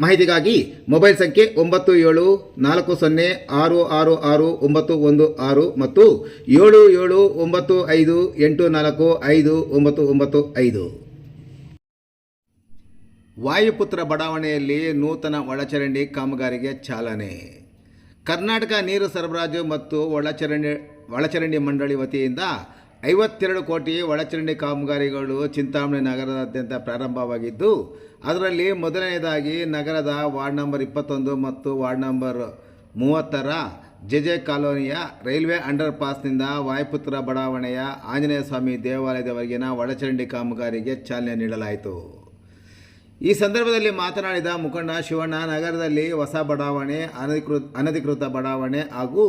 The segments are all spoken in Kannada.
ಮಾಹಿತಿಗಾಗಿ ಮೊಬೈಲ್ ಸಂಖ್ಯೆ ಒಂಬತ್ತು ಏಳು ನಾಲ್ಕು ಸೊನ್ನೆ ಆರು ಆರು ಆರು ಒಂಬತ್ತು ಒಂದು ಆರು ಮತ್ತು ಏಳು ಏಳು ಒಂಬತ್ತು ಐದು ಎಂಟು ನಾಲ್ಕು ಐದು ಒಂಬತ್ತು ಒಂಬತ್ತು ಐದು. ವಾಯುಪುತ್ರ ಬಡಾವಣೆಯಲ್ಲಿ ನೂತನ ಒಳಚರಂಡಿ ಕಾಮಗಾರಿಗೆ ಚಾಲನೆ. ಕರ್ನಾಟಕ ನೀರು ಸರಬರಾಜು ಮತ್ತು ಒಳಚರಂಡಿ ಒಳಚರಂಡಿ ಮಂಡಳಿ ವತಿಯಿಂದ ಐವತ್ತೆರಡು ಕೋಟಿ ಒಳಚರಂಡಿ ಕಾಮಗಾರಿಗಳು ಚಿಂತಾಮಣಿ ನಗರದಾದ್ಯಂತ ಪ್ರಾರಂಭವಾಗಿದ್ದು, ಅದರಲ್ಲಿ ಮೊದಲನೆಯದಾಗಿ ನಗರದ ವಾರ್ಡ್ ನಂಬರ್ ಇಪ್ಪತ್ತೊಂದು ಮತ್ತು ವಾರ್ಡ್ ನಂಬರ್ ಮೂವತ್ತರ ಜೆಜೆ ಕಾಲೋನಿಯ ರೈಲ್ವೆ ಅಂಡರ್ ಪಾಸ್ನಿಂದ ವಾಯುಪುತ್ರ ಬಡಾವಣೆಯ ಆಂಜನೇಯ ಸ್ವಾಮಿ ದೇವಾಲಯದವರೆಗಿನ ಒಳಚರಂಡಿ ಕಾಮಗಾರಿಗೆ ಚಾಲನೆ ನೀಡಲಾಯಿತು. ಈ ಸಂದರ್ಭದಲ್ಲಿ ಮಾತನಾಡಿದ ಮುಖಂಡ ಶಿವಣ್ಣ, ನಗರದಲ್ಲಿ ಹೊಸ ಬಡಾವಣೆ, ಅನಧಿಕೃತ ಅನಧಿಕೃತ ಬಡಾವಣೆ ಹಾಗೂ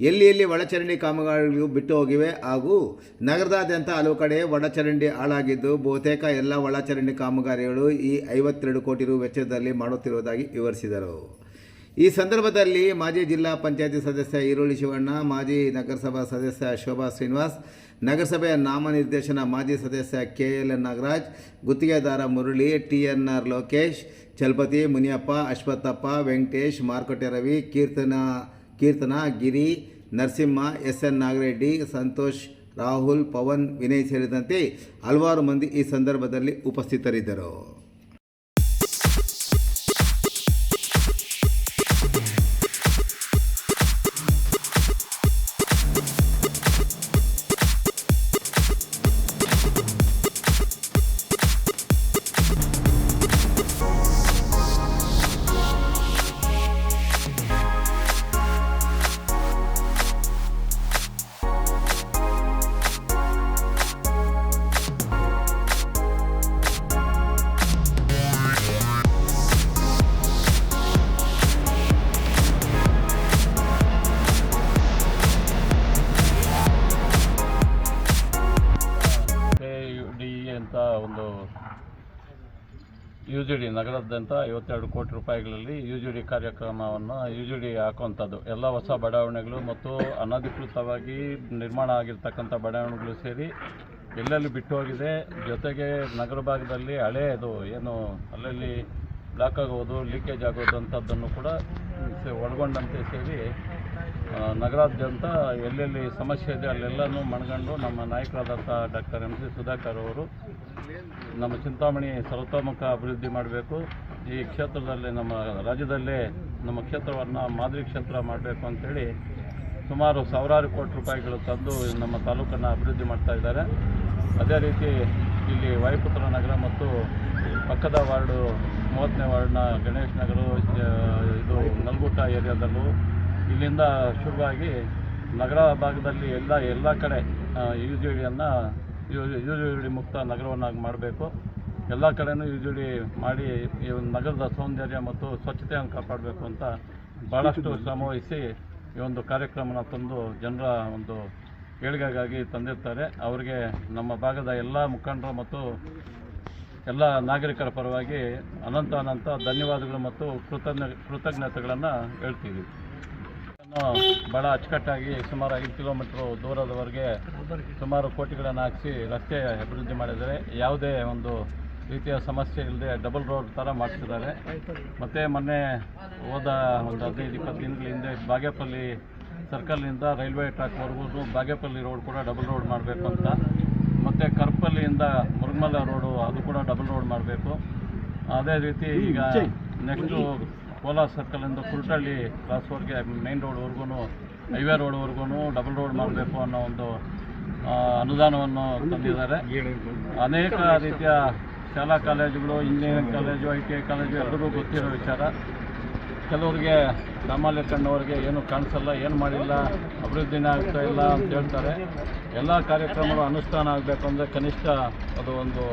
ಎಲ್ಲಿ ಎಲ್ಲಿ ಒಳಚರಂಡಿ ಕಾಮಗಾರಿಗಳು ಬಿಟ್ಟು ಹೋಗಿವೆ ಹಾಗೂ ನಗರದಾದ್ಯಂತ ಹಲವು ಕಡೆ ಒಳಚರಂಡಿ ಹಾಳಾಗಿದ್ದು, ಬಹುತೇಕ ಎಲ್ಲ ಒಳಚರಂಡಿ ಕಾಮಗಾರಿಗಳು ಈ ಐವತ್ತೆರಡು ಕೋಟಿ ರು ವೆಚ್ಚದಲ್ಲಿ ಮಾಡುತ್ತಿರುವುದಾಗಿ ವಿವರಿಸಿದರು. ಈ ಸಂದರ್ಭದಲ್ಲಿ ಮಾಜಿ ಜಿಲ್ಲಾ ಪಂಚಾಯತಿ ಸದಸ್ಯ ಈರುಳ್ಳಿ ಶಿವಣ್ಣ, ಮಾಜಿ ನಗರಸಭಾ ಸದಸ್ಯ ಶೋಭಾ ಶ್ರೀನಿವಾಸ್, ನಗರಸಭೆಯ ನಾಮನಿರ್ದೇಶನ ಮಾಜಿ ಸದಸ್ಯ ಕೆ ಎಲ್ ಎನ್ ನಾಗರಾಜ್, ಗುತ್ತಿಗೆದಾರ Murali T N R Lokesh, Chalapathi Muniyappa, Ashwathappa, Venkatesh ಮಾರುಕಟ್ಟೆ ರವಿ, ಕೀರ್ತನ ಕೀರ್ತನ, ಗಿರಿ, ನರಸಿಂಹ ಎಸ್ ಎನ್ ನಾಗರೆಡ್ಡಿ, ಸಂತೋಷ್, ರಾಹುಲ್, ಪವನ್, ವಿನಯ್ ಸೇರಿದಂತೆ ಹಲವಾರು ಮಂದಿ ಈ ಸಂದರ್ಭದಲ್ಲಿ ಉಪಸ್ಥಿತರಿದ್ದರು. ಯು ಜಿ ಡಿ ನಗರದಾದ್ಯಂತ ಐವತ್ತೆರಡು ಕೋಟಿ ರೂಪಾಯಿಗಳಲ್ಲಿ ಯು ಜಿ ಡಿ ಕಾರ್ಯಕ್ರಮವನ್ನು ಯು ಜಿ ಡಿ ಹಾಕುವಂಥದ್ದು. ಎಲ್ಲ ಹೊಸ ಬಡಾವಣೆಗಳು ಮತ್ತು ಅನಧಿಕೃತವಾಗಿ ನಿರ್ಮಾಣ ಆಗಿರ್ತಕ್ಕಂಥ ಬಡಾವಣೆಗಳು ಸೇರಿ ಎಲ್ಲೆಲ್ಲಿ ಬಿಟ್ಟು ಹೋಗಿದೆ ಜೊತೆಗೆ ನಗರ ಭಾಗದಲ್ಲಿ ಹಳೆಯದು ಏನು ಅಲ್ಲಲ್ಲಿ ಬ್ಲಾಕ್ ಆಗೋದು ಲೀಕೇಜ್ ಆಗೋದು ಅಂಥದ್ದನ್ನು ಕೂಡ ಒಳಗೊಂಡಂತೆ ಸೇರಿ ನಗರಾದ್ಯಂತ ಎಲ್ಲೆಲ್ಲಿ ಸಮಸ್ಯೆ ಇದೆ ಅಲ್ಲೆಲ್ಲನೂ ಮಣ್ಗಂಡು ನಮ್ಮ ನಾಯಕರಾದಂಥ ಡಾಕ್ಟರ್ ಎಂ ಸಿ ಸುಧಾಕರ್ ಅವರು ನಮ್ಮ ಚಿಂತಾಮಣಿ ಸರ್ವತೋಮುಖ ಅಭಿವೃದ್ಧಿ ಮಾಡಬೇಕು. ಈ ಕ್ಷೇತ್ರದಲ್ಲಿ ನಮ್ಮ ರಾಜ್ಯದಲ್ಲೇ ನಮ್ಮ ಕ್ಷೇತ್ರವನ್ನು ಮಾದರಿ ಕ್ಷೇತ್ರ ಮಾಡಬೇಕು ಅಂಥೇಳಿ ಸುಮಾರು ಸಾವಿರಾರು ಕೋಟಿ ರೂಪಾಯಿಗಳು ತಂದು ನಮ್ಮ ತಾಲೂಕನ್ನು ಅಭಿವೃದ್ಧಿ ಮಾಡ್ತಾ ಇದ್ದಾರೆ. ಅದೇ ರೀತಿ ಇಲ್ಲಿ ವಾಯುಪುತ್ರ ನಗರ ಮತ್ತು ಪಕ್ಕದ ವಾರ್ಡು, ಮೂವತ್ತನೇ ವಾರ್ಡ್ನ ಗಣೇಶ್ ನಗರ ಇದು ನಲ್ಗುಟ್ಟ ಏರಿಯಾದಲ್ಲೂ ಇಲ್ಲಿಂದ ಶುರುವಾಗಿ ನಗರ ಭಾಗದಲ್ಲಿ ಎಲ್ಲ ಎಲ್ಲ ಕಡೆ ಯು ಜಿ ಡಿಯನ್ನು ಯು ಜಿ ಡಿ ಮುಕ್ತ ನಗರವನ್ನಾಗಿ ಮಾಡಬೇಕು. ಎಲ್ಲ ಕಡೆನೂ ಯು ಜಿ ಡಿ ಮಾಡಿ ಈ ಒಂದು ನಗರದ ಸೌಂದರ್ಯ ಮತ್ತು ಸ್ವಚ್ಛತೆಯನ್ನು ಕಾಪಾಡಬೇಕು ಅಂತ ಭಾಳಷ್ಟು ಶ್ರಮವಹಿಸಿ ಈ ಒಂದು ಕಾರ್ಯಕ್ರಮನ ತಂದು ಜನರ ಒಂದು ಏಳಿಗೆಗಾಗಿ ತಂದಿರ್ತಾರೆ. ಅವರಿಗೆ ನಮ್ಮ ಭಾಗದ ಎಲ್ಲ ಮುಖಂಡರು ಮತ್ತು ಎಲ್ಲ ನಾಗರಿಕರ ಪರವಾಗಿ ಅನಂತ ಅನಂತ ಧನ್ಯವಾದಗಳು ಮತ್ತು ಕೃತಜ್ಞ ಕೃತಜ್ಞತೆಗಳನ್ನು ಹೇಳ್ತೀವಿ. ಭಾಳ ಅಚ್ಚುಕಟ್ಟಾಗಿ ಸುಮಾರು ಐದು ಕಿಲೋಮೀಟ್ರ್ ದೂರದವರೆಗೆ ಸುಮಾರು ಕೋಟಿಗಳನ್ನು ಹಾಕಿಸಿ ರಸ್ತೆ ಅಭಿವೃದ್ಧಿ ಮಾಡಿದ್ದಾರೆ. ಯಾವುದೇ ಒಂದು ರೀತಿಯ ಸಮಸ್ಯೆ ಇಲ್ಲದೆ ಡಬಲ್ ರೋಡ್ ಥರ ಮಾಡಿಸಿದ್ದಾರೆ. ಮತ್ತು ಮೊನ್ನೆ ಹೋದ ಒಂದು ಹದಿನೈದು, ಇಪ್ಪತ್ತು ದಿನಗಳ ಹಿಂದೆ ಬಾಗೇಪಲ್ಲಿ ಸರ್ಕಲ್ನಿಂದ ರೈಲ್ವೆ ಟ್ರ್ಯಾಕ್ವರೆಗೂ ಬಾಗೇಪಲ್ಲಿ ರೋಡ್ ಕೂಡ ಡಬಲ್ ರೋಡ್ ಮಾಡಬೇಕು ಅಂತ. ಮತ್ತು ಕರ್ಪಲ್ಲಿಯಿಂದ ಮುರುಗಮಲ ರೋಡು ಅದು ಕೂಡ ಡಬಲ್ ರೋಡ್ ಮಾಡಬೇಕು. ಅದೇ ರೀತಿ ಈಗ ನೆಕ್ಸ್ಟು ಕೋಲಾರ ಸರ್ಕಲಿಂದ ಕುರ್ಟಳ್ಳಿ ಕ್ರಾಸ್ವರ್ಗೆ ಮೇನ್ ರೋಡ್ವರೆಗೂ ಹೈವೇ ರೋಡ್ವರೆಗೂ ಡಬಲ್ ರೋಡ್ ಮಾಡಬೇಕು ಅನ್ನೋ ಒಂದು ಅನುದಾನವನ್ನು ತಂದಿದ್ದಾರೆ. ಅನೇಕ ರೀತಿಯ ಶಾಲಾ ಕಾಲೇಜುಗಳು engineering college I T I college ಎಲ್ಲರಿಗೂ ಗೊತ್ತಿರೋ ವಿಚಾರ. ಕೆಲವರಿಗೆ ಸಾಮಾನ್ಯ ಕಂಡವ್ರಿಗೆ ಏನು ಕಾಣಿಸಲ್ಲ, ಏನು ಮಾಡಿಲ್ಲ, ಅಭಿವೃದ್ಧಿನೇ ಆಗ್ತಾ ಇಲ್ಲ ಅಂತ ಹೇಳ್ತಾರೆ. ಎಲ್ಲ ಕಾರ್ಯಕ್ರಮಗಳು ಅನುಷ್ಠಾನ ಆಗಬೇಕು ಅಂದರೆ ಕನಿಷ್ಠ ಅದು ಒಂದು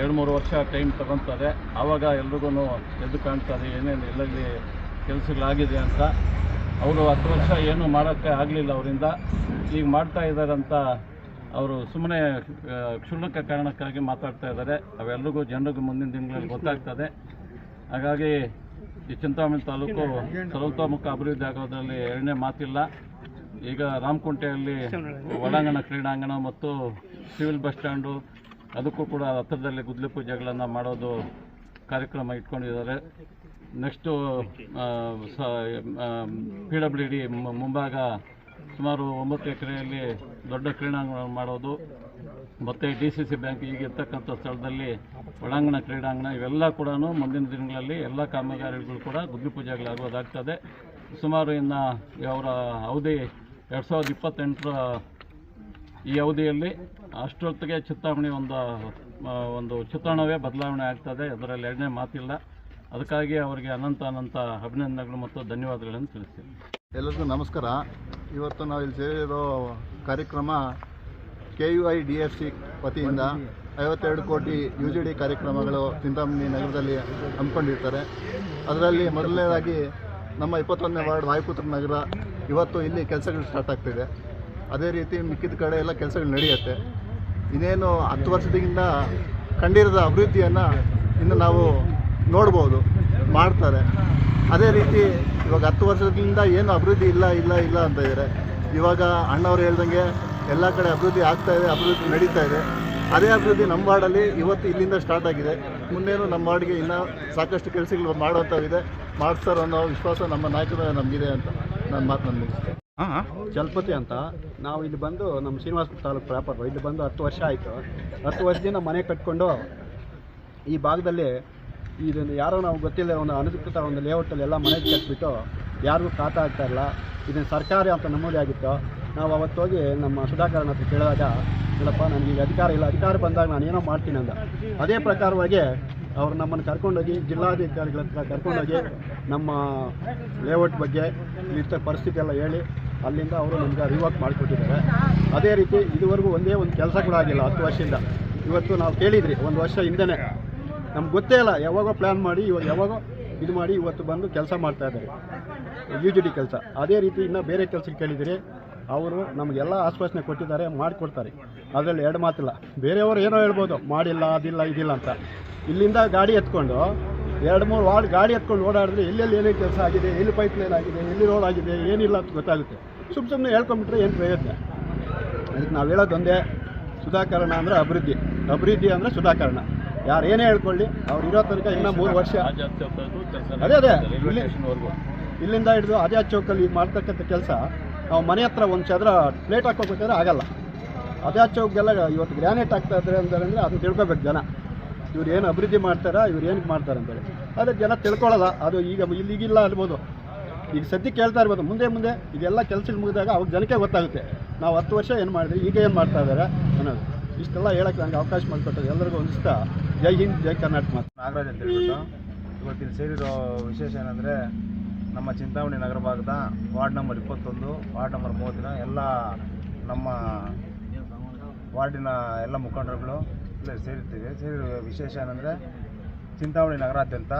ಎರಡು ಮೂರು ವರ್ಷ ಟೈಮ್ ತಗೊತಾರೆ ಆವಾಗ ಎಲ್ರಿಗೂ ಎದ್ದು ಕಾಣ್ತದೆ ಏನೇನು ಎಲ್ಲೆಲ್ಲಿ ಕೆಲಸಗಳಾಗಿದೆ ಅಂತ. ಅವರು ಹತ್ತು ವರ್ಷ ಏನು ಮಾಡೋಕ್ಕೆ ಆಗಲಿಲ್ಲ ಅವರಿಂದ. ಈಗ ಮಾಡ್ತಾ ಇದ್ದಾರಂತ ಅವರು ಸುಮ್ಮನೆ ಕ್ಷುಲ್ಲಕ ಕಾರಣಕ್ಕಾಗಿ ಮಾತಾಡ್ತಾ ಇದ್ದಾರೆ. ಅವೆಲ್ಲರಿಗೂ ಜನರಿಗೂ ಮುಂದಿನ ದಿನಗಳಲ್ಲಿ ಗೊತ್ತಾಗ್ತದೆ. ಹಾಗಾಗಿ ಈ ಚಿಂತಾಮಣಿ ತಾಲೂಕು ಸರ್ವತೋಮುಖ ಅಭಿವೃದ್ಧಿ ಆಗೋದ್ರಲ್ಲಿ ಎರಡನೇ ಮಾತಿಲ್ಲ. ಈಗ ರಾಮಕುಂಟೆಯಲ್ಲಿ ಒಳಾಂಗಣ, ಕ್ರೀಡಾಂಗಣ ಮತ್ತು ಸಿವಿಲ್ ಬಸ್ ಸ್ಟ್ಯಾಂಡು, ಅದಕ್ಕೂ ಕೂಡ ಹತ್ತಿರದಲ್ಲಿ ಗುದ್ಲಿ ಪೂಜೆಗಳನ್ನು ಮಾಡೋದು ಕಾರ್ಯಕ್ರಮ ಇಟ್ಕೊಂಡಿದ್ದಾರೆ. ನೆಕ್ಸ್ಟು ಪಿ ಡಬ್ಲ್ಯೂ ಡಿ ಮುಂಭಾಗ ಸುಮಾರು ಒಂಬತ್ತು ಎಕರೆಯಲ್ಲಿ ದೊಡ್ಡ ಕ್ರೀಡಾಂಗಣ ಮಾಡೋದು. ಮತ್ತು ಡಿ ಸಿ ಸಿ ಬ್ಯಾಂಕ್ ಈಗಿರ್ತಕ್ಕಂಥ ಸ್ಥಳದಲ್ಲಿ ಒಳಾಂಗಣ ಕ್ರೀಡಾಂಗಣ ಇವೆಲ್ಲ ಕೂಡ ಮುಂದಿನ ದಿನಗಳಲ್ಲಿ ಎಲ್ಲ ಕಾಮಗಾರಿಗಳು ಕೂಡ ಗುದ್ದಿ ಪೂಜೆಗಳಾಗೋದಾಗ್ತದೆ ಸುಮಾರು ಇನ್ನು ಅವರ ಅವಧಿ ಎರಡು ಸಾವಿರದ ಇಪ್ಪತ್ತೆಂಟರ ಈ ಅವಧಿಯಲ್ಲಿ ಅಷ್ಟೊತ್ತಿಗೆ ಚಿತ್ತಾಮಣಿ ಒಂದು ಒಂದು ಚಿತ್ರಣವೇ ಬದಲಾವಣೆ ಆಗ್ತದೆ. ಅದರಲ್ಲಿ ಎರಡನೇ ಮಾತಿಲ್ಲ. ಅದಕ್ಕಾಗಿ ಅವರಿಗೆ ಅನಂತ ಅನಂತ ಅಭಿನಂದನೆಗಳು ಮತ್ತು ಧನ್ಯವಾದಗಳನ್ನು ತಿಳಿಸ್ತೀನಿ. ಎಲ್ಲರಿಗೂ ನಮಸ್ಕಾರ. ಇವತ್ತು ನಾವು ಇಲ್ಲಿ ಸೇರಿರೋ ಕಾರ್ಯಕ್ರಮ K U I D F C ವತಿಯಿಂದ ಐವತ್ತೆರಡು ಕೋಟಿ ಯು ಜಿ ಡಿ ಕಾರ್ಯಕ್ರಮಗಳು ಚಿಂತಾಮಣಿ ನಗರದಲ್ಲಿ ಹಮ್ಮಿಕೊಂಡಿರ್ತಾರೆ. ಅದರಲ್ಲಿ ಮೊದಲನೇದಾಗಿ ನಮ್ಮ ಇಪ್ಪತ್ತೊಂದನೇ ವಾರ್ಡ್ ವಾಯುಪುತ್ರ ನಗರ ಇವತ್ತು ಇಲ್ಲಿ ಕೆಲಸಗಳು ಸ್ಟಾರ್ಟ್ ಆಗ್ತಿದೆ. ಅದೇ ರೀತಿ ಮಿಕ್ಕಿದ ಕಡೆ ಎಲ್ಲ ಕೆಲಸಗಳು ನಡೆಯುತ್ತೆ. ಇನ್ನೇನು ಹತ್ತು ವರ್ಷದಿಂದ ಕಂಡಿರದ ಅಭಿವೃದ್ಧಿಯನ್ನು ಇನ್ನು ನಾವು ನೋಡ್ಬೋದು, ಮಾಡ್ತಾರೆ. ಅದೇ ರೀತಿ ಇವಾಗ ಹತ್ತು ವರ್ಷದಿಂದ ಏನು ಅಭಿವೃದ್ಧಿ ಇಲ್ಲ ಇಲ್ಲ ಇಲ್ಲ ಅಂತ ಇದ್ದಾರೆ ಇವಾಗ ಅಣ್ಣವ್ರು ಹೇಳ್ದಂಗೆ ಎಲ್ಲ ಕಡೆ ಅಭಿವೃದ್ಧಿ ಆಗ್ತಾ ಇದೆ, ಅಭಿವೃದ್ಧಿ ನಡೀತಾ ಇದೆ. ಅದೇ ಅಭಿವೃದ್ಧಿ ನಮ್ಮ ವಾರ್ಡಲ್ಲಿ ಇವತ್ತು ಇಲ್ಲಿಂದ ಸ್ಟಾರ್ಟ್ ಆಗಿದೆ. ಮುಂದೇನು ನಮ್ಮ ವಾರ್ಡ್ಗೆ ಇನ್ನೂ ಸಾಕಷ್ಟು ಕೆಲಸಗಳು ಮಾಡುವಂಥವಿದೆ. ಮಾಡ್ತಾರೆ ಅನ್ನೋ ವಿಶ್ವಾಸ ನಮ್ಮ ನಾಯಕರ ನಮಗಿದೆ ಅಂತ ನನ್ನ ಮಾತು ನಾನು ಮುಗಿಸ್ತೇನೆ. ಚಲಪತಿ ಅಂತ. ನಾವು ಇಲ್ಲಿ ಬಂದು ನಮ್ಮ ಶ್ರೀನಿವಾಸಪುರ ತಾಲೂಕು ಪ್ರಾಪರ್, ಇಲ್ಲಿ ಬಂದು ಹತ್ತು ವರ್ಷ ಆಯಿತು. ಹತ್ತು ವರ್ಷದಿಂದ ಮನೆ ಕಟ್ಕೊಂಡು ಈ ಭಾಗದಲ್ಲಿ ಇದನ್ನು ಯಾರೋ ನಾವು ಗೊತ್ತಿಲ್ಲ ಒಂದು ಅನಧಿಕೃತ ಒಂದು ಲೇಔಟಲ್ಲಿ ಎಲ್ಲ ಮನೆ ಕಟ್ಬಿಟ್ಟು ಯಾರಿಗೂ ಖಾತಾ ಆಗ್ತಾ ಇಲ್ಲ. ಇದನ್ನು ಸರ್ಕಾರಿ ಅಂತ ನಮೂದಿ ಆಗಿತ್ತು. ನಾವು ಅವತ್ತು ಹೋಗಿ ನಮ್ಮ ಸುಧಾಕರ್ನ ಹತ್ರ ಕೇಳಿದಾಗ, ಇಲ್ಲಪ್ಪ, ನನಗೆ ಅಧಿಕಾರ ಇಲ್ಲ. ಅಧಿಕಾರ ಬಂದಾಗ ನಾನು ಏನೋ ಮಾಡ್ತೀನಿ ಅಂತ ಅದೇ ಪ್ರಕಾರವಾಗಿ ಅವ್ರು ನಮ್ಮನ್ನು ಕರ್ಕೊಂಡೋಗಿ, ಜಿಲ್ಲಾಧಿಕಾರಿಗಳ ಹತ್ರ ಕರ್ಕೊಂಡೋಗಿ ನಮ್ಮ ಲೇಔಟ್ ಬಗ್ಗೆ ಇಲ್ಲಿರ್ತ ಪರಿಸ್ಥಿತಿ ಎಲ್ಲ ಹೇಳಿ ಅಲ್ಲಿಂದ ಅವರು ನಮ್ಗೆ ರಿವರ್ಕ್ ಮಾಡಿಕೊಟ್ಟಿದ್ದಾರೆ. ಅದೇ ರೀತಿ ಇದುವರೆಗೂ ಒಂದೇ ಒಂದು ಕೆಲಸ ಕೂಡ ಆಗಿಲ್ಲ ಹತ್ತು ವರ್ಷದಿಂದ. ಇವತ್ತು ನಾವು ಕೇಳಿದ್ರಿ, ಒಂದು ವರ್ಷ ಹಿಂದೆನೇ ನಮ್ಗೆ ಗೊತ್ತೇ ಇಲ್ಲ, ಯಾವಾಗೋ ಪ್ಲ್ಯಾನ್ ಮಾಡಿ ಇವಾಗ ಯಾವಾಗೋ ಇದು ಮಾಡಿ ಇವತ್ತು ಬಂದು ಕೆಲಸ ಮಾಡ್ತಾ ಇದ್ದಾರೆ. ಯು ಜಿ ಡಿ ಕೆಲಸ. ಅದೇ ರೀತಿ ಇನ್ನೂ ಬೇರೆ ಕೆಲಸಕ್ಕೆ ಕೇಳಿದರೆ, ಅವರು ನಮಗೆಲ್ಲ ಆಶ್ವಾಸನೆ ಕೊಟ್ಟಿದ್ದಾರೆ, ಮಾಡಿಕೊಡ್ತಾರೆ. ಅದರಲ್ಲಿ ಎರಡು ಮಾತಿಲ್ಲ. ಬೇರೆಯವರು ಏನೋ ಹೇಳ್ಬೋದು, ಮಾಡಿಲ್ಲ, ಅದಿಲ್ಲ, ಇದಿಲ್ಲ ಅಂತ. ಇಲ್ಲಿಂದ ಗಾಡಿ ಎತ್ಕೊಂಡು, ಎರಡು ಮೂರು ವಾರ್ಡ್ ಗಾಡಿ ಎತ್ಕೊಂಡು ಓಡಾಡಿದ್ರೆ ಎಲ್ಲೆಲ್ಲಿ ಏನೇನು ಕೆಲಸ ಆಗಿದೆ, ಎಲ್ಲಿ ಪೈಪ್ ಲೈನ್ ಆಗಿದೆ, ಎಲ್ಲಿ ರೋಡ್ ಆಗಿದೆ, ಏನಿಲ್ಲ ಅಂತ ಗೊತ್ತಾಗುತ್ತೆ. ಸುಮ್ಮ ಸುಮ್ಮನೆ ಹೇಳ್ಕೊಂಬಿಟ್ರೆ ಏನು ಪ್ರಯೋಜನ? ಅದಕ್ಕೆ ನಾವು ಹೇಳೋದೊಂದೇ ಸುಧಾಕರಣ ಅಂದರೆ ಅಭಿವೃದ್ಧಿ. ಅಭಿವೃದ್ಧಿ ಅಂದರೆ ಸುಧಾಕರಣ. ಯಾರು ಏನೇ ಹೇಳ್ಕೊಳ್ಳಿ ಅವ್ರು ಇರೋ ತನಕ ಇನ್ನೂ ಮೂರು ವರ್ಷ. ಅದೇ ಅದೇ. ಇಲ್ಲಿ ಇಲ್ಲಿಂದ ಹಿಡಿದು ಅದೇ ಚೌಕಲ್ಲಿ ಈಗ ಮಾಡ್ತಕ್ಕಂಥ ಕೆಲಸ ನಾವು ಮನೆ ಹತ್ರ ಒಂದು ಚದರ ಪ್ಲೇಟ್ ಹಾಕೋಬೇಕಾದ್ರೆ ಆಗಲ್ಲ. ಅದೇ ಚೌಕ್ಗೆಲ್ಲ ಇವತ್ತು ಗ್ರಾನೈಟ್ ಹಾಕ್ತಾ ಇದ್ದಾರೆ ಅಂದರೆ ಅದು ತಿಳ್ಕೊಬೇಕು ಜನ. ಇವ್ರು ಏನು ಅಭಿವೃದ್ಧಿ ಮಾಡ್ತಾರಾ ಇವ್ರು ಏನಕ್ಕೆ ಮಾಡ್ತಾರೆ ಅಂತೇಳಿ. ಅದೇ ಜನ ತಿಳ್ಕೊಳ್ಳಲ್ಲ ಅದು ಈಗ ಇಲ್ಲಿಗಿಲ್ಲ ಅನ್ಬೋದು. ಈಗ ಸದ್ಯಕ್ಕೆ ಕೇಳ್ತಾ ಇರ್ಬೋದು ಮುಂದೆ ಮುಂದೆ ಇದೆಲ್ಲ ಕೆಲಸ ಮುಗಿದಾಗ ಅವಾಗ ಜನಕ್ಕೆ ಗೊತ್ತಾಗುತ್ತೆ. ನಾವು ಹತ್ತು ವರ್ಷ ಏನು ಮಾಡಿದ್ವಿ ಈಗ ಏನು ಮಾಡ್ತಾ ಇದ್ದಾರೆ ಅನ್ನೋದು. ಇಷ್ಟೆಲ್ಲ ಹೇಳಕ್ಕೆ ನನಗೆ ಅವಕಾಶ ಮಾಡಿಕೊಟ್ಟದ್ದು ಎಲ್ಲರಿಗೂ ಒಂದಿಸ್ತಾ ಜೈ ಹಿಂದ್, ಜೈ ಕರ್ನಾಟಕ ನಾಗರಾಜ್ ಅಂತ ಹೇಳ್ಬಿಟ್ಟು ಇವತ್ತಿಲ್ಲಿ ಸೇರಿರೋ ವಿಶೇಷ ಏನಂದರೆ ನಮ್ಮ ಚಿಂತಾಮಣಿ ನಗರ ಭಾಗದ ವಾರ್ಡ್ ನಂಬರ್ ಇಪ್ಪತ್ತೊಂದು, ವಾರ್ಡ್ ನಂಬರ್ ಮೂವತ್ತಿನ ಎಲ್ಲ ನಮ್ಮ ವಾರ್ಡಿನ ಎಲ್ಲ ಮುಖಂಡರುಗಳು ಇಲ್ಲೇ ಸೇರಿರ್ತೀವಿ. ಸೇರಿರೋ ವಿಶೇಷ ಏನಂದರೆ ಚಿಂತಾಮಣಿ ನಗರಾದ್ಯಂತ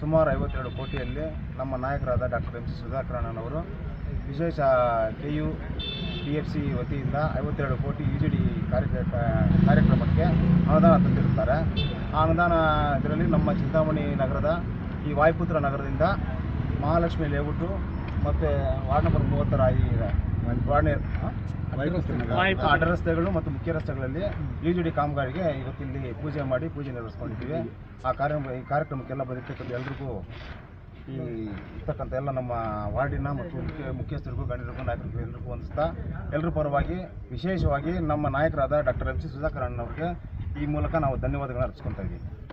ಸುಮಾರು ಐವತ್ತೆರಡು ಕೋಟಿಯಲ್ಲಿ ನಮ್ಮ ನಾಯಕರಾದ ಡಾಕ್ಟರ್ ಎಂ ಸಿ ಸುಧಾಕರಣ್ಣನವರು, ವಿಶೇಷ K U D F C ವತಿಯಿಂದ ಐವತ್ತೆರಡು ಕೋಟಿ ಯು ಜಿ ಡಿ ಕಾರ್ಯ ಕಾರ್ಯಕ್ರಮಕ್ಕೆ ಅನುದಾನ ತಂದಿರುತ್ತಾರೆ. ಆ ಅನುದಾನ ಇದರಲ್ಲಿ ನಮ್ಮ ಚಿಂತಾಮಣಿ ನಗರದ ಈ ವಾಯುಪುತ್ರ ನಗರದಿಂದ ಮಹಾಲಕ್ಷ್ಮಿ ಲೇಔಟು ಮತ್ತು ವಾರ್ಡ್ ನಂಬರ್ ಮೂವತ್ತರ ಈ ವಾರ್ಡ್ ಅಡ್ಡ ರಸ್ತೆಗಳು ಮತ್ತು ಮುಖ್ಯ ರಸ್ತೆಗಳಲ್ಲಿ ಯು ಜಿ ಡಿ ಕಾಮಗಾರಿಗೆ ಇವತ್ತಿಲ್ಲಿ ಪೂಜೆ ಮಾಡಿ ಪೂಜೆ ನೆರವೇರಿಸ್ಕೊಂಡಿದ್ದೀವಿ. ಆ ಕಾರ್ಯ ಈ ಕಾರ್ಯಕ್ರಮಕ್ಕೆಲ್ಲ ಬಂದಿರ್ತಕ್ಕಂಥ ಎಲ್ರಿಗೂ ಈ ಇರ್ತಕ್ಕಂಥ ಎಲ್ಲ ನಮ್ಮ ವಾರ್ಡಿನ ಮತ್ತು ಮುಖ್ಯ ಮುಖ್ಯಸ್ಥರಿಗೂ, ಗಣ್ಯರಿಗೂ, ನಾಯಕರಿಗೂ ಎಲ್ಲರಿಗೂ ಹೊಂದಿಸ್ತಾ ಎಲ್ಲರ ಪರವಾಗಿ ವಿಶೇಷವಾಗಿ ನಮ್ಮ ನಾಯಕರಾದ ಡಾಕ್ಟರ್ ಎಂ ಸಿ ಸುಧಾಕರ್ ಅಣ್ಣವ್ರಿಗೆ ಈ ಮೂಲಕ ನಾವು ಧನ್ಯವಾದಗಳನ್ನ ಅರ್ಪಿಸ್ಕೊತಾ ಇದ್ದೀವಿ.